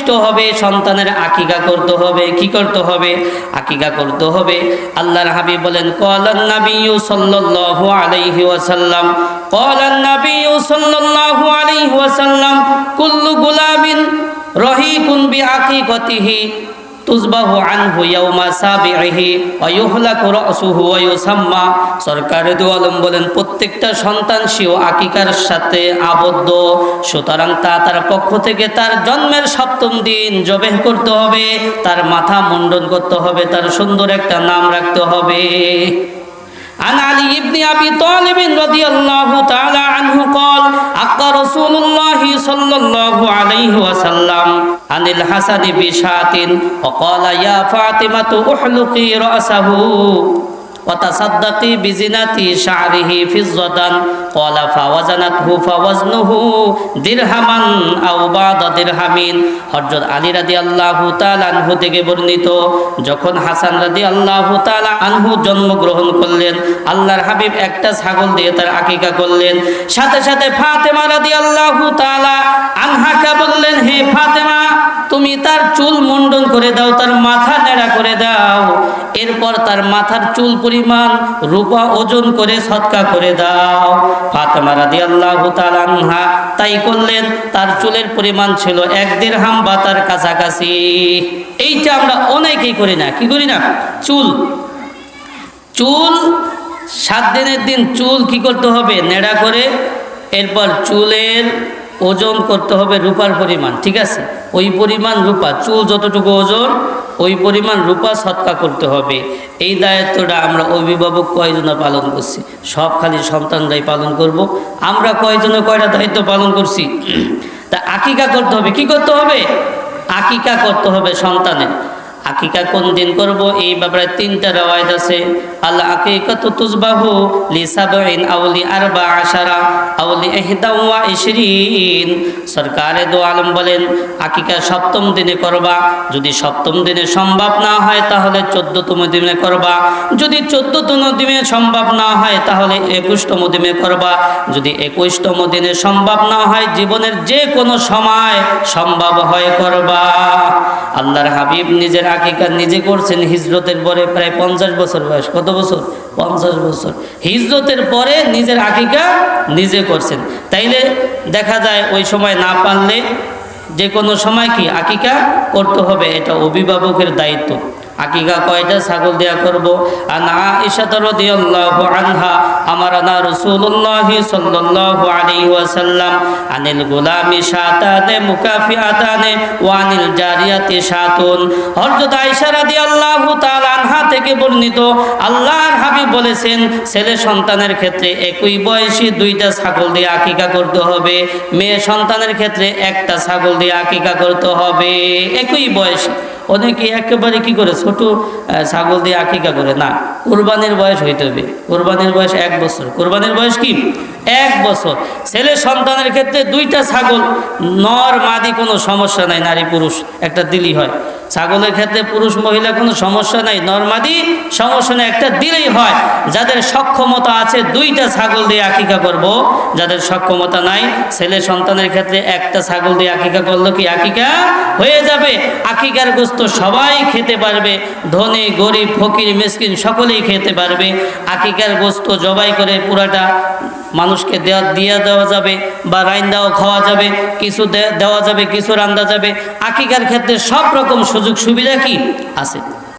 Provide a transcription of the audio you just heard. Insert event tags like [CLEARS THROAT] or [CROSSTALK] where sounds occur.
সন্তুষ্ট হবে, সন্তানের আকিকা করতে হবে, কি করতে হবে? আকিকা করতে হবে। আল্লাহর হাবিব বলেন, কলান নবী সাল্লাল্লাহু আলাইহি ওয়াসাল্লাম, কলান নবী সাল্লাল্লাহু আলাইহি ওয়াসাল্লাম, কুল্লু গুলামিন রহিকুন বিআকিকাতিহি তুজবাহু আনহু ইয়াউমা সাবিহি ওয়া ইউহলাকু রাসুহু ওয়া ইউসাম্মা সরকার দু আলম বলেন প্রত্যেকটা সন্তান সেও আকিকার সাথে আবদ্ধ সুতরাং তা তার পক্ষ থেকে তার জন্মের সপ্তম দিন জবেহ করতে হবে তার মাথা মুন্ডন করতে হবে তার সুন্দর একটা নাম রাখতে হবে عن علي بن ابي طالب رضي الله تعالى عنه قال اقى رسول الله صلى الله عليه وسلم عن الحسن بشاة وقال يا فاطمة احلقي رأسه وتصدقي بزنة شعره فضة قال فوزنته فوزنه درهما أو بعض درهمين হযরত আলী রাদিয়াল্লাহু তাআলা আনহু থেকে বর্ণিত যখন হাসান রাদিয়াল্লাহু তাআলা আনহু জন্মগ্রহণ করলেন আল্লাহর হাবিব একটা ছাগল দিয়ে তার আকিকা করলেন সাথে সাথে ফাতেমা রাদিয়াল্লাহু তাআলা আনহাকে বললেন হে ফাতেমা তুমি তার চুল মুন্ডন করে দাও, তার মাথা নেড়া করে দাও। এরপর তার মাথার চুল পরিমাণ, রূপা ওজন করে সৎকা করে দাও। ফাতেমা রাদিয়াল্লাহু তাআলা আনহা তাই করলেন। তার চুলের পরিমাণ ছিল এক দেড় হাম বা তার কাছাকাছি। এইটা আমরা অনেকেই করি না। কি করি না? চুল। চুল, সাত দিনের দিন চুল কি করতে হবে? নেড়া করে, এরপর চুলের ওজন করতে হবে রূপার পরিমাণ, ঠিক আছে? ওই পরিমাণ রূপা, চুল যতটুকু ওজন, ওই পরিমাণ রূপা সৎকা করতে হবে। এই দায়িত্বটা আমরা অভিভাবক কয়জনে পালন করছি? সব খালি সন্তানরাই পালন করব। আমরা কয়জনে কয়টা দায়িত্ব পালন করছি? [CLEARS THROAT] তা আকিকা করতে হবে, কি করতে হবে? আকিকা করতে হবে সন্তানের। আকিকা কোন দিন করব? এই ব্যাপারে তিনটা রওয়ায়ত আছে। আল আকিকাতু তুজবাহু লি সাবঈন আও লি আরবা আশারা আও লি ইহদা ওয়া ইশরিন। সরকারে দো আলম বলেন, আকিকা সপ্তম দিনে করবা। যদি সপ্তম দিনে সম্ভব না হয়, তাহলে চোদ্দতম দিনে করবা। যদি চোদ্দতম দিনে সম্ভব না হয়, তাহলে একুশতম দিনে করবা। যদি একুশতম দিনে সম্ভব না হয়, জীবনের যে কোনো সময় সম্ভব হয় করবা। আল্লাহর হাবিব নিজের আকিকা নিজে করছেন হিজরতের পরে প্রায় পঞ্চাশ বছর বয়স। কত বছর? পঞ্চাশ বছর। হিজরতের পরে নিজের আকিকা নিজে করছেন। তাইলে দেখা যায় ওই সময় না পারলে যে কোনো সময় কি আকিকা করতে হবে, এটা অভিভাবকের দায়িত্ব। আকিকা কয়টা ছাগল দেয়া করব? আনা ইশাত রাদিয়াল্লাহু আনহা আমারানা রাসূলুল্লাহ সাল্লাল্লাহু আলাইহি ওয়াসাল্লাম, আনিল গুলামি শাতানে মুকাফিআতানে ওয়া আনিল জারিয়াতি শাতুন। হযরত আয়েশা রাদিয়াল্লাহু তাআলা আনহা থেকে বর্ণিত, আল্লাহর হাবিব বলেছেন, ছেলে সন্তানের ক্ষেত্রে একই বয়সী দুইটা ছাগল দিয়ে আকিকা করতে হবে, মেয়ে সন্তানের ক্ষেত্রে একটা ছাগল দিয়ে আকিকা করতে হবে, একই বয়সী। অনেকে একেবারে কি করে, ছোট ছাগল দিয়ে আকিকা করে। না, কোরবানির বয়স হইতে হবে। কোরবানির বয়স এক বছর। কোরবানির বয়স কি? এক বছর। ছেলে সন্তানের ক্ষেত্রে দুইটা ছাগল, নর মাদি কোনো সমস্যা নাই, নারী পুরুষ, একটা দিলি হয়। ছাগলের ক্ষেত্রে পুরুষ মহিলা কোনো সমস্যা নাই। নর্মাদি সমস্যা নেই একটা দিলেই হয়। যাদের সক্ষমতা আছে, দুইটা ছাগল দিয়ে আকিকা করব। যাদের সক্ষমতা নাই, ছেলে সন্তানের ক্ষেত্রে একটা ছাগল দিয়ে আকিকা করল কি আকিকা হয়ে যাবে? আকিকার গোস্ত সবাই খেতে পারবে। ধনী, গরিব, ফকির, মিসকিন সকলেই খেতে পারবে। আকিকার গোস্ত জবাই করে পুরাটা মানুষকে দেওয়া দিয়ে দেওয়া যাবে বা রাইন্দাও খাওয়া যাবে, কিছু দেওয়া যাবে, কিছু রান্দা যাবে। আকিকার ক্ষেত্রে সব রকম সুযোগ সুবিধা কি? আছে।